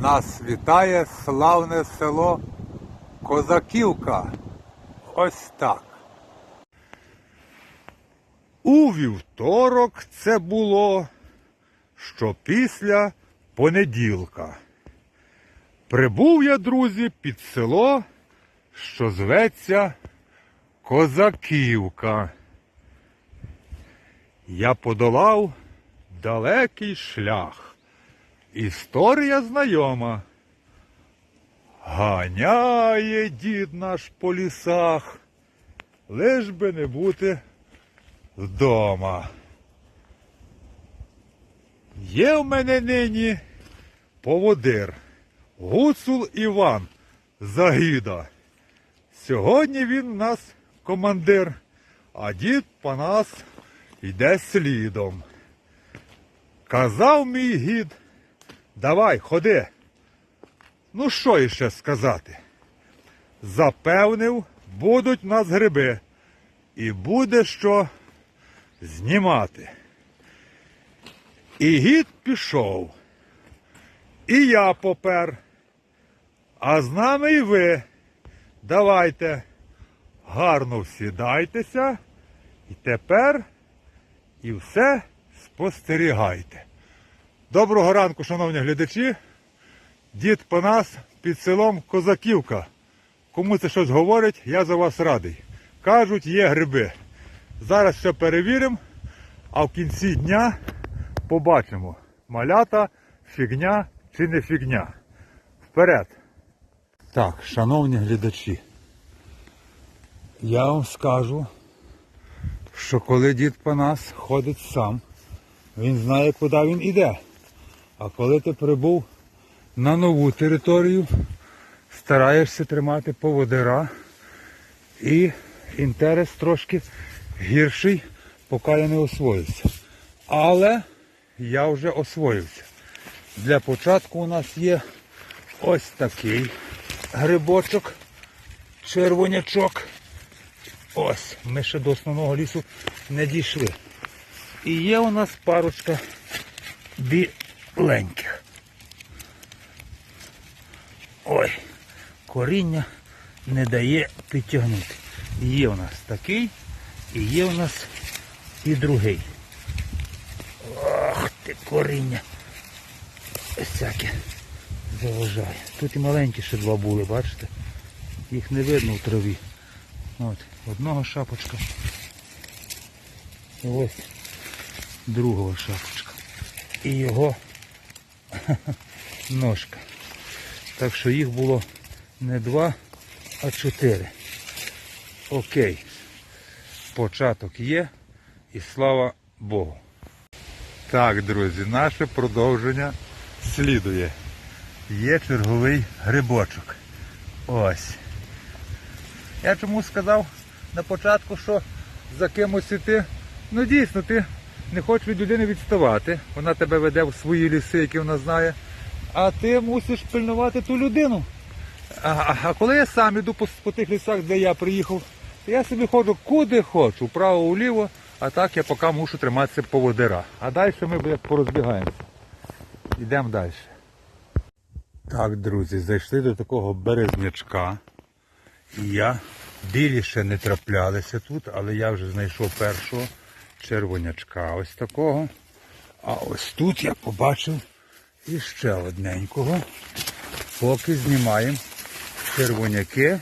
Нас вітає славне село Козаківка. Ось так. У вівторок це було, що після понеділка. Прибув я, друзі, під село, що зветься Козаківка. Я подолав далекий шлях. Історія знайома. Ганяє дід наш по лісах, лиш би не бути вдома. Є в мене нині поводир, гуцул Іван Загіда. Сьогодні він у нас командир, а дід по нас йде слідом. Казав мій гід, давай, ходи. Ну що іще сказати? Запевнив, будуть нас гриби. І буде що знімати. І гід пішов. І я попер. А з нами і ви. Давайте гарно всідайтеся. І тепер і все спостерігайте. Доброго ранку, шановні глядачі. Дід по нас під селом Козаківка. Кому це щось говорить, я за вас радий. Кажуть, є гриби. Зараз все перевіримо, а в кінці дня побачимо, малята, фігня чи не фігня. Вперед. Так, шановні глядачі, я вам скажу, що коли дід по нас ходить сам, він знає, куди він іде. А коли ти прибув на нову територію, стараєшся тримати поводира і інтерес трошки гірший, поки я не освоївся. Але я вже освоївся. Для початку у нас є ось такий грибочок, червонячок. Ось, ми ще до основного лісу не дійшли. І є у нас парочка біленьких. Ой, коріння не дає підтягнути. Є у нас такий і є у нас і другий. Ох ти коріння. Всяке заважає. Тут і маленькі ще два були, бачите? Їх не видно в траві. От, одного шапочка. І ось другого шапочка. І його ножка. Так що їх було не два, а чотири. Окей. Початок є і слава Богу. Так, друзі, наше продовження слідує. Є черговий грибочок. Ось. Я чому сказав на початку, що за кимось іти. Ну дійсно, ти не хочеш від людини відставати. Вона тебе веде в свої ліси, які вона знає. А ти мусиш пильнувати ту людину. А, а, коли я сам іду по, по тих лісах, де я приїхав, то я собі ходжу куди хочу, вправо-вліво, а так я поки мушу триматися поводира. А далі ми порозбігаємося. Йдемо далі. Так, друзі, зайшли до такого березнячка. І я білі ще не траплялися тут, але я вже знайшов першого червонячка ось такого. А ось тут я побачив іще одненького. Поки знімаємо червоняки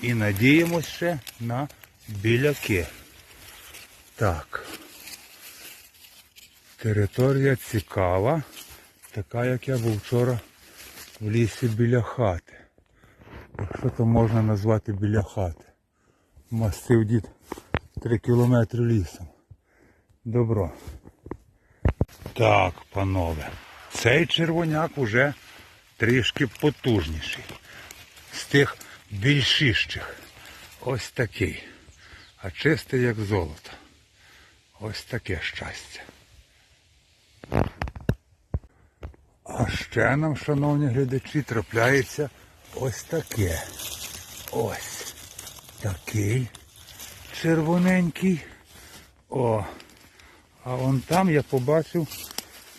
і надіємося ще на біляки. Так. Територія цікава, така як я був вчора в лісі біля хати. Якщо то можна назвати біля хати. Мастив дід 3 кілометри лісом. Добро. Так, панове. Цей червоняк уже трішки потужніший. З тих більшіщих. Ось такий. А чистий як золото. Ось таке щастя. А ще нам, шановні глядачі, трапляється ось таке. Ось такий червоненький. О, а вон там я побачив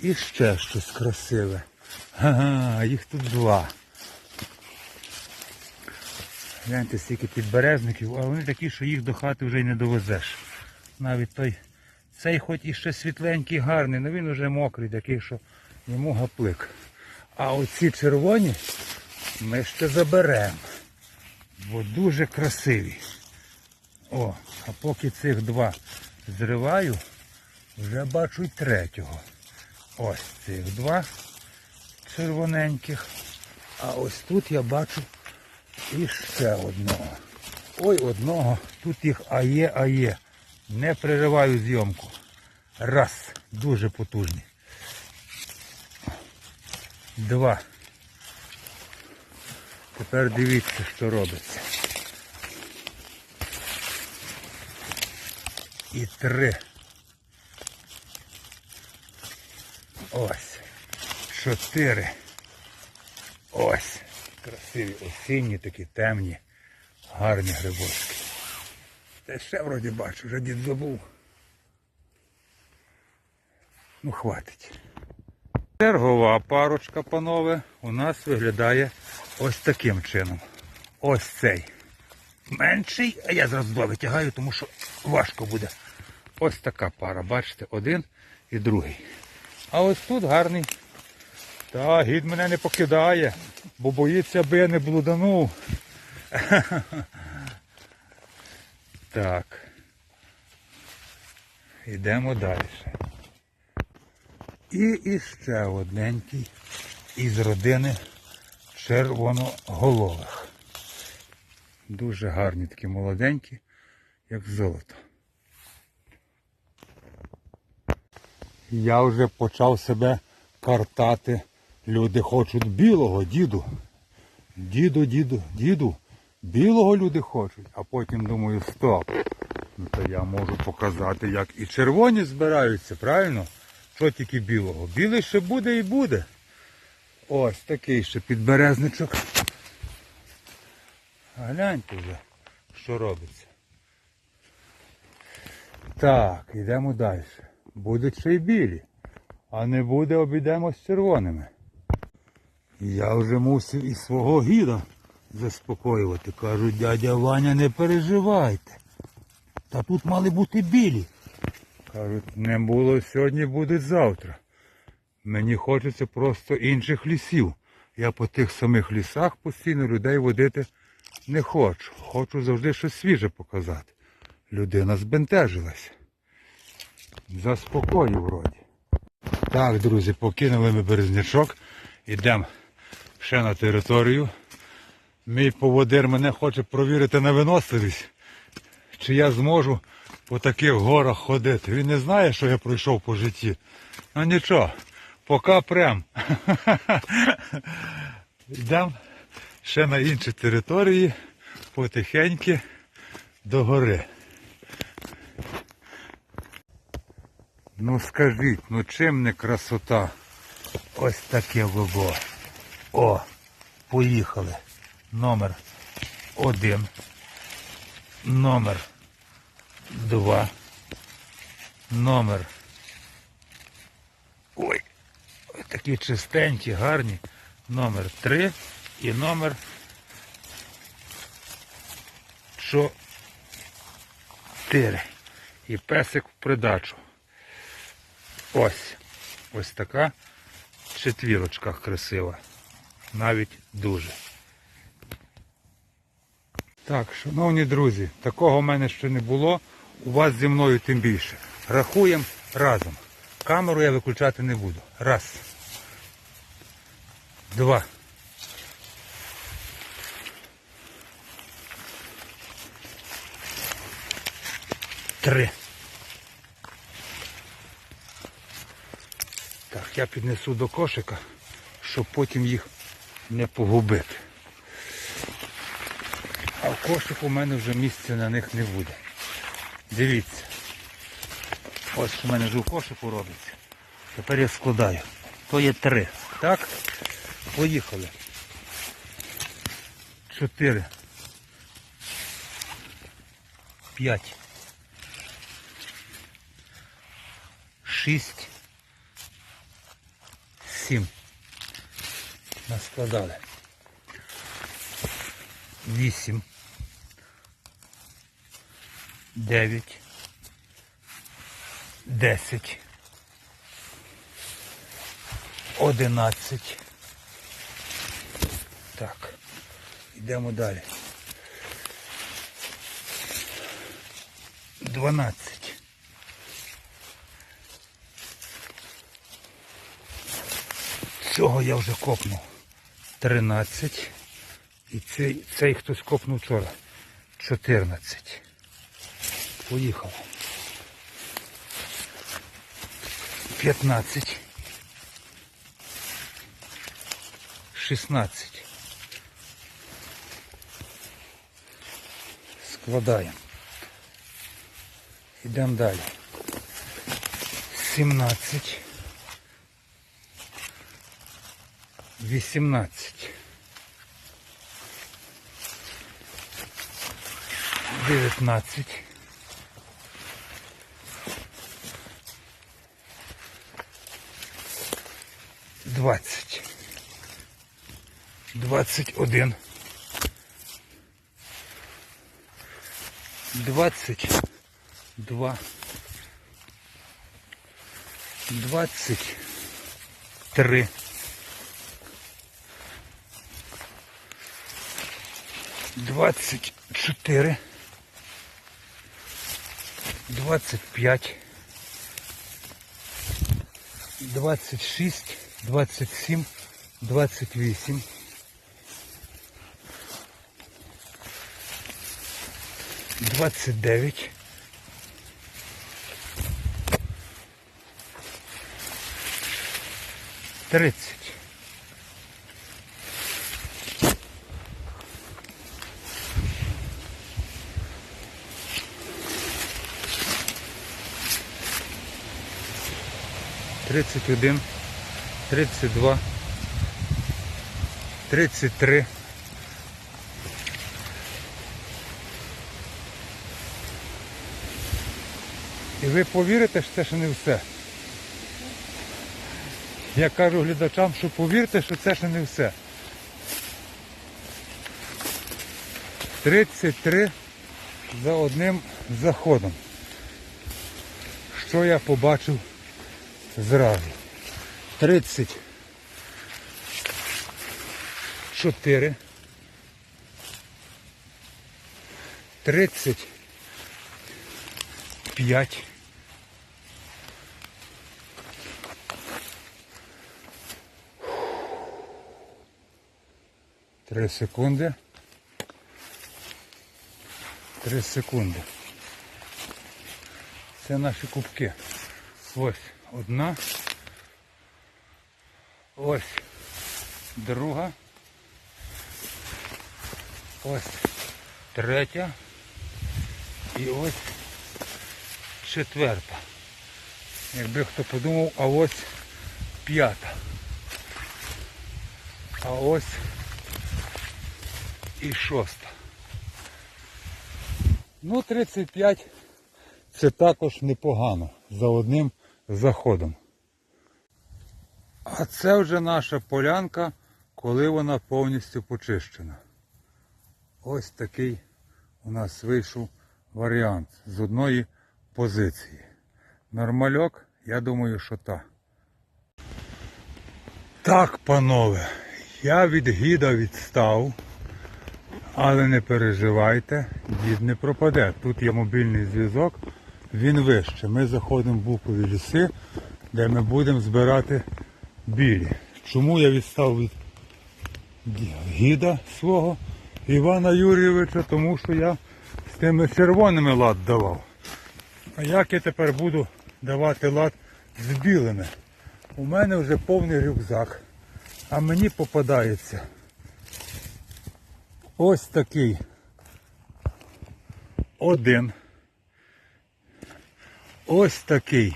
іще щось красиве. Ага, їх тут два. Гляньте, стільки підберезників, а вони такі, що їх до хати вже й не довезеш. Навіть той цей хоч і ще світленький, гарний, але він вже мокрий, такий, що йому гаплик. А оці червоні ми ще заберемо. Бо дуже красиві. О, а поки цих два зриваю, вже бачу й третього. Ось цих два червоненьких. А ось тут я бачу і ще одного. Ой, одного. Тут їх ає, ає. Не перериваю зйомку. Раз. Дуже потужний. Два. Тепер дивіться, що робиться. І три. Ось. Чотири. Ось. Красиві осінні такі темні, гарні грибочки. Та ще вроді бачу, вже дід забув. Ну, хватить. Чергова парочка, панове, у нас виглядає ось таким чином. Ось цей. Менший, а я зразу два витягаю, тому що важко буде. Ось така пара, бачите, один і другий. А ось тут гарний. Та гід мене не покидає, бо боїться, аби я не блуданув. Так. Йдемо далі. І іще одненький із родини червоноголових. Дуже гарні такі молоденькі, як золото. Я вже почав себе картати. Люди хочуть білого, діду. Діду, діду, діду. Білого люди хочуть, а потім думаю, стоп. Ну то я можу показати, як і червоні збираються, правильно? Що тільки білого? Білий ще буде і буде. Ось такий ще підберезничок. Гляньте вже, що робиться. Так, йдемо далі. Будуть ще й білі. А не буде, обійдемо з червоними. Я вже мусив і свого гіда заспокоювати. Кажу, дядя Ваня, не переживайте. Та тут мали бути білі. Кажуть, не було сьогодні, будуть завтра. Мені хочеться просто інших лісів. Я по тих самих лісах постійно людей водити не хочу. Хочу завжди щось свіже показати. Людина збентежилась. Заспокою вроді. Так, друзі, покинули ми березнячок. Йдемо ще на територію. Мій поводир мене хоче провірити на виносливість, чи я зможу по таких горах ходити. Він не знає, що я пройшов по житті. Ну нічого, поки прям. Йдемо ще на інші території, потихеньки до гори. Ну скажіть, ну чим не красота? Ось таке бобо. О, поїхали. Номер один. Номер два. Номер. Ой, такі чистенькі, гарні. Номер три і номер чотири. І песик в придачу. Ось. Ось така четвірочка красива. Навіть дуже. Так, шановні друзі, такого в мене ще не було. У вас зі мною тим більше. Рахуємо разом. Камеру я виключати не буду. Раз. Два. Три. Я піднесу до кошика, щоб потім їх не погубити. А в кошику у мене вже місця на них не буде. Дивіться. Ось що в мене вже в кошику робиться. Тепер я складаю. То є три. Так? Поїхали. Чотири. П'ять. Шість. Сім. наскладали. Вісім. Дев'ять. Десять. Одинадцять. Так. Йдемо далі. Дванадцять. Цього я вже копнув. Тринадцять. І цей, цей хтось копнув вчора. Чотирнадцять. Поїхали. П'ятнадцять. Шістнадцять. Складаємо. Йдемо далі. Сімнадцять. 18. 19. 20. 21. 22. 23. 24, 25, 26, 27, 28. Двадцать дев'ять. Тридцять. Тридцять один, тридцять два, тридцять три. І ви повірите, що це ще не все. Я кажу глядачам, що повірте, що це ще не все. 33 за одним заходом. Що я побачив зразу? 34 35 Три секунди. Три секунди. Це наші кубки. Ось одна. Ось друга. Ось третя. І ось четверта. Якби хто подумав, а ось п'ята. А ось і шоста. Ну, 35 це також непогано за одним заходом. А це вже наша полянка, коли вона повністю почищена. Ось такий у нас вийшов варіант з одної позиції. Нормальок, я думаю, що так. Так, панове, я від гіда відстав. Але не переживайте, дід не пропаде. Тут є мобільний зв'язок, він вище. Ми заходимо в букові ліси, де ми будемо збирати білі. Чому я відстав від гіда свого Івана Юрійовича? Тому що я з тими червоними лад давав. А як я тепер буду давати лад з білими? У мене вже повний рюкзак, а мені попадається. Ось такий. Один. Ось такий.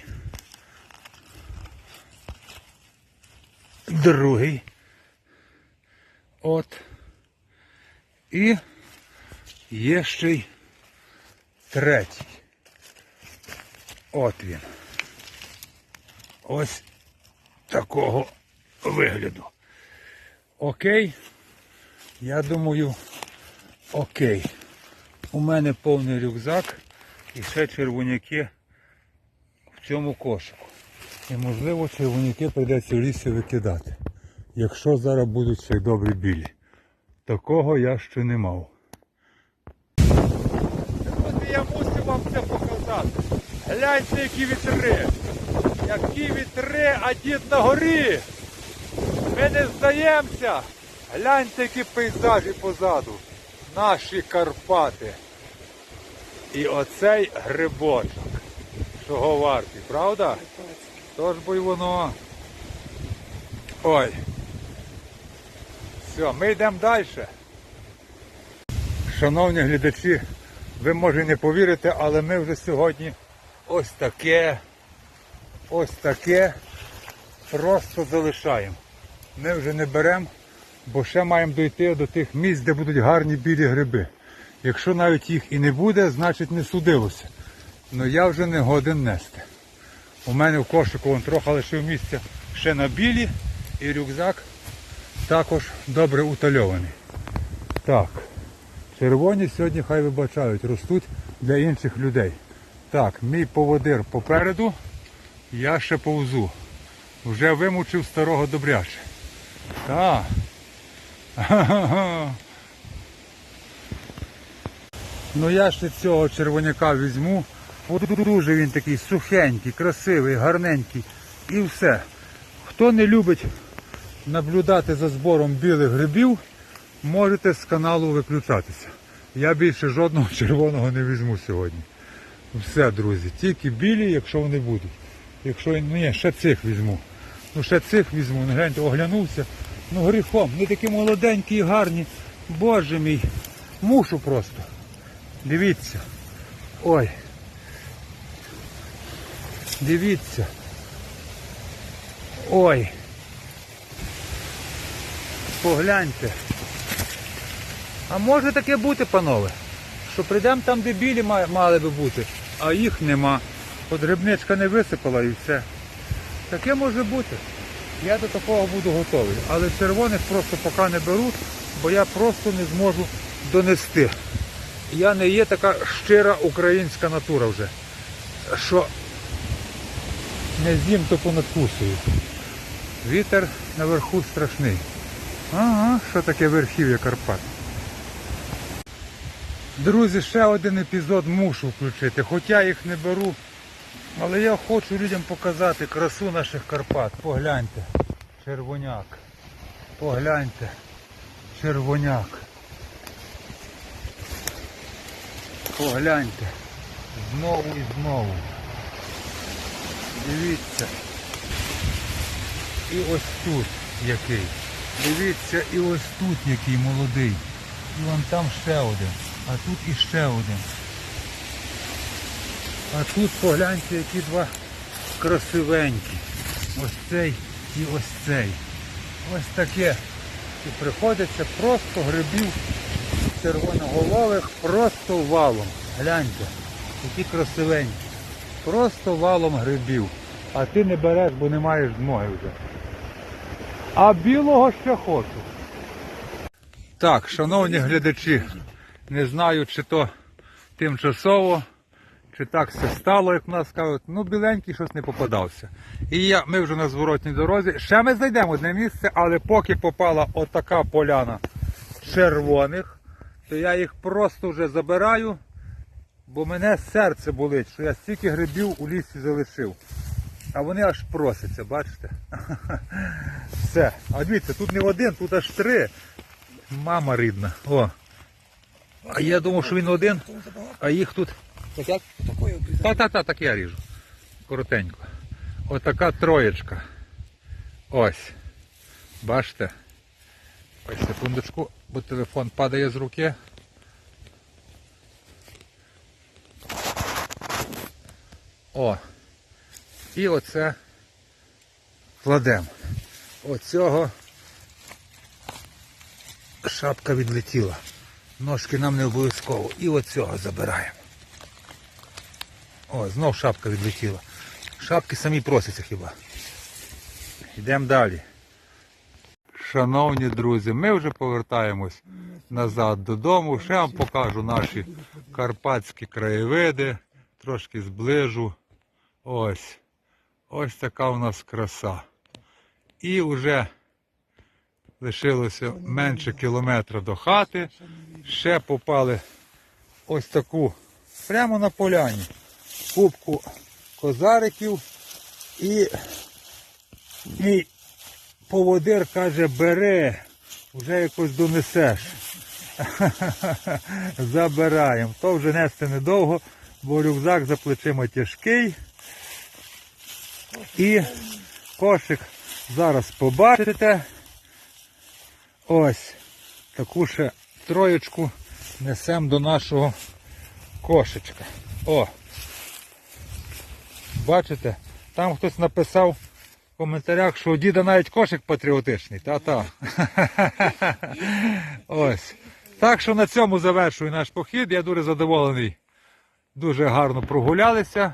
Другий. От. І є ще й третій. От він. Ось такого вигляду. окей. Я думаю, окей. У мене повний рюкзак і ще червоняки цьому кошику. І можливо червоняки прийдеться в лісі викидати. Якщо зараз будуть ще добрі білі. Такого я ще не мав. Я мусив вам це показати. Гляньте, які вітри. Які вітри, а дід на горі. Ми не здаємося. Гляньте, які пейзажі позаду. Наші Карпати. І оцей грибочок. Чого вартий, правда? Тож бо й воно. Ой. Все, ми йдемо далі. Шановні глядачі, ви може не повірите, але ми вже сьогодні ось таке, ось таке просто залишаємо. Ми вже не беремо, бо ще маємо дойти до тих місць, де будуть гарні білі гриби. Якщо навіть їх і не буде, значить не судилося. Ну я вже не годен нести. У мене в кошику вон трохи лишив місця ще на білі і рюкзак також добре утальований. Так, червоні сьогодні хай вибачають, ростуть для інших людей. Так, мій поводир попереду, я ще повзу. Вже вимучив старого добряче. Так. Ну я ще цього червоняка візьму. Дуже він такий сухенький, красивий, гарненький. І все. Хто не любить наблюдати за збором білих грибів, можете з каналу виключатися. Я більше жодного червоного не візьму сьогодні. Все, друзі, тільки білі, якщо вони будуть. Якщо ну ні, ще цих візьму. Ну ще цих візьму. Ну гляньте, оглянувся. Ну гріхом, не такі молоденькі і гарні. Боже мій. Мушу просто. Дивіться. Ой. Дивіться. Ой. Погляньте. А може таке бути, панове? Що прийдемо там, де білі мали би бути, а їх нема. От грибничка не висипала і все. Таке може бути. Я до такого буду готовий. Але червоних просто поки не беру, бо я просто не зможу донести. Я не є така щира українська натура вже. Що не з'їм, то понадкусую. Вітер наверху страшний. Ага, що таке верхів'я Карпат. Друзі, ще один епізод мушу включити, хоча їх не беру. Але я хочу людям показати красу наших Карпат. Погляньте. Червоняк. Погляньте. Червоняк. Погляньте. Знову і знову. Дивіться. І ось тут який. Дивіться, і ось тут який молодий. І вон там ще один. А тут іще один. А тут погляньте, які два красивенькі. Ось цей і ось цей. Ось таке. І приходиться просто грибів червоноголових просто валом. Гляньте, які красивенькі. Просто валом грибів. А ти не береш, бо не маєш змоги вже. А білого ще хочу. Так, шановні глядачі, не знаю, чи то тимчасово, чи так все стало, як в нас кажуть. Ну, біленький щось не попадався. І я, ми вже на зворотній дорозі. Ще ми знайдемо одне місце, але поки попала отака поляна червоних, то я їх просто вже забираю, бо мене серце болить, що я стільки грибів у лісі залишив. А вони аж просяться, бачите? Все. А дивіться, тут не один, тут аж три. Мама рідна. О. А я думав, що він один, а їх тут. Та-та-та, так я ріжу. Коротенько. Отака троєчка. Ось. Бачите? Ось секундочку, бо телефон падає з руки. О. І оце кладемо. Оцього шапка відлетіла. Ножки нам не обов'язково. І оцього забираємо. О, знов шапка відлетіла. Шапки самі просяться хіба. Йдемо далі. шановні друзі, ми вже повертаємось назад додому. Ще вам покажу наші карпатські краєвиди. Трошки зближу. Ось. Ось така у нас краса. І вже лишилося менше кілометра до хати. Ще попали ось таку прямо на поляні кубку козариків і мій поводир каже, бери, вже якось донесеш. Забираємо. То вже нести недовго, бо рюкзак за плечима тяжкий. І кошик зараз побачите. Ось таку ще троєчку несемо до нашого кошечка. О! Бачите? Там хтось написав в коментарях, що у діда навіть кошик патріотичний. Та-та. Ось. Так що на цьому завершую наш похід. Я дуже задоволений. Дуже гарно прогулялися.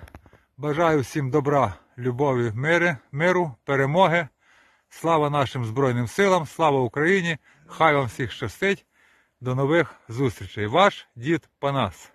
Бажаю всім добра, любові, мири, миру, перемоги. Слава нашим Збройним силам, слава Україні! Хай вам всіх щастить. До нових зустрічей. Ваш дід Панас.